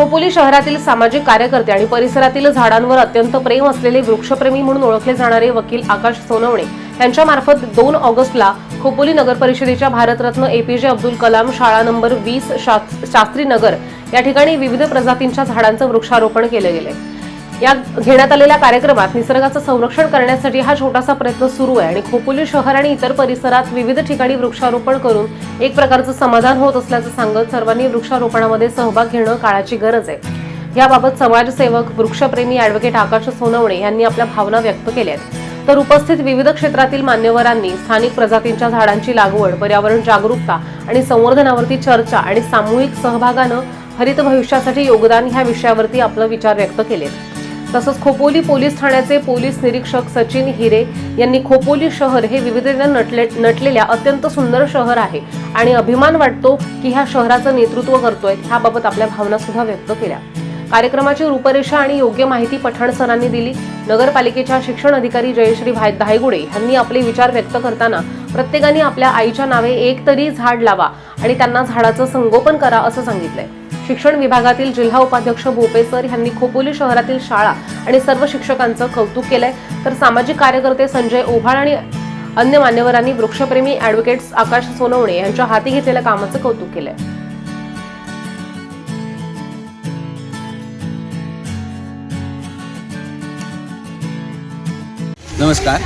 खोपोली शहरातील सामाजिक कार्यकर्ते आणि परिसरातील झाडांवर अत्यंत प्रेम असलेले वृक्षप्रेमी म्हणून ओळखले जाणारे वकील आकाश सोनवणे यांच्या मार्फत दोन ऑगस्टला खोपोली नगर परिषदेच्या भारतरत्न एपीजे अब्दुल कलाम शाळा नंबर वीस शास्त्री नगर या ठिकाणी विविध प्रजातींच्या झाडांचं वृक्षारोपण केलं गेलंय. या घेण्यात आलेल्या कार्यक्रमात निसर्गाचं संरक्षण करण्यासाठी हा छोटासा प्रयत्न सुरू आहे आणि खोपोली शहर आणि इतर परिसरात विविध ठिकाणी वृक्षारोपण करून एक प्रकारचं समाधान होत असल्याचं सांगत सर्वांनी वृक्षारोपणामध्ये सहभाग घेणं काळाची गरज आहे. याबाबत समाजसेवक वृक्षप्रेमी ॲडव्होकेट आकाश सोनवणे यांनी आपल्या भावना व्यक्त केल्या आहेत. तर उपस्थित विविध क्षेत्रातील मान्यवरांनी स्थानिक प्रजातींच्या झाडांची लागवड पर्यावरण जागरूकता आणि संवर्धनावरती चर्चा आणि सामूहिक सहभागानं हरित भविष्यासाठी योगदान ह्या विषयावरती आपलं विचार व्यक्त केलेत. तसंच खोपोली पोलीस ठाण्याचे पोलीस निरीक्षक सचिन हिरे यांनी खोपोली शहर हे विविधतेनं नटले नटलेल्या अत्यंत सुंदर शहर आहे. आणि अभिमान वाटतो की ह्या शहराचं नेतृत्व करतोय. ह्याबाबत आपल्या भावना सुद्धा व्यक्त केल्या. कार्यक्रमाची रूपरेषा आणि योग्य माहिती पठाण सरांनी दिली. नगरपालिकेच्या शिक्षण अधिकारी जयश्री भाय धायगुडे यांनी आपले विचार व्यक्त करताना प्रत्येकाने आपल्या आईच्या नावे एक तरी झाड लावा आणि त्यांना झाडाचं संगोपन करा असं सांगितलंय. शिक्षण विभागातील जिल्हा उपाध्यक्ष भोपे सर यांनी खोपोली शहरातील शाळा आणि सर्व शिक्षकांचं कौतुक केलंय. तर सामाजिक कार्यकर्ते संजय ओव्हाळ आणि अन्य मान्यवरांनी वृक्षप्रेमी ॲडव्होकेट्स आकाश सोनवणे यांच्या हाती घेतलेल्या कामाचं कौतुक केलंय. नमस्कार.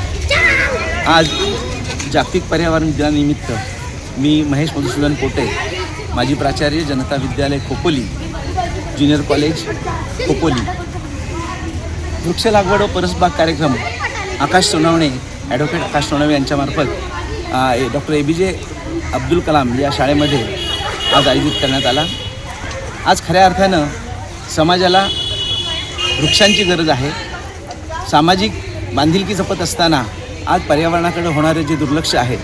आज जागतिक पर्यावरण दिनानिमित्त मी महेश मधुसूदन पोटे माजी प्राचार्य जनता विद्यालय खोपोली ज्युनियर कॉलेज खोपोली. वृक्ष लागवड व परसबाग कार्यक्रम आकाश सोनावणे ॲडव्होकेट आकाश सोनावणे यांच्यामार्फत doctor A B J Abdul Kalam या शाळेमध्ये आज आयोजित करण्यात आला. आज खऱ्या अर्थानं समाजाला वृक्षांची गरज आहे. सामाजिक बांधिलकी जपत असताना आज पर्यावरणाकडे होणारे जे दुर्लक्ष आहे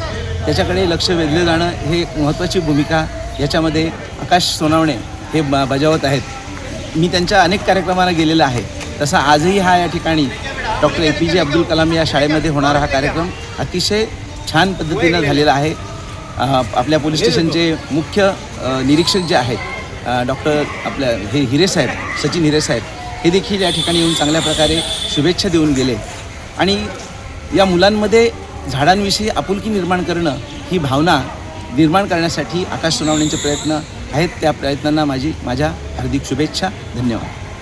त्याच्याकडे लक्ष वेधलं जाणं हे एक महत्त्वाची भूमिका याच्यामध्ये आकाश सोनावणे हे ब बजावत आहेत. मी त्यांच्या अनेक कार्यक्रमाला गेलेला आहे. तसा आजही हा या ठिकाणी डॉक्टर ए पी जे अब्दुल कलाम या शाळेमध्ये होणारा हा कार्यक्रम अतिशय छान पद्धतीनं झालेला आहे. आपल्या पोलीस स्टेशनचे मुख्य निरीक्षक जे आहेत डॉक्टर आपल्या हे हिरे साहेब सचिन हिरे साहेब हे देखील या ठिकाणी येऊन चांगल्या प्रकारे शुभेच्छा देऊन गेले. आणि या मुलांमध्ये झाडांविषयी आपुलकी निर्माण करणं ही भावना निर्माण करण्यासाठी आकाश सुनावण्यांचे प्रयत्न आहेत. त्या प्रयत्नांना माझी माझ्या हार्दिक शुभेच्छा. धन्यवाद.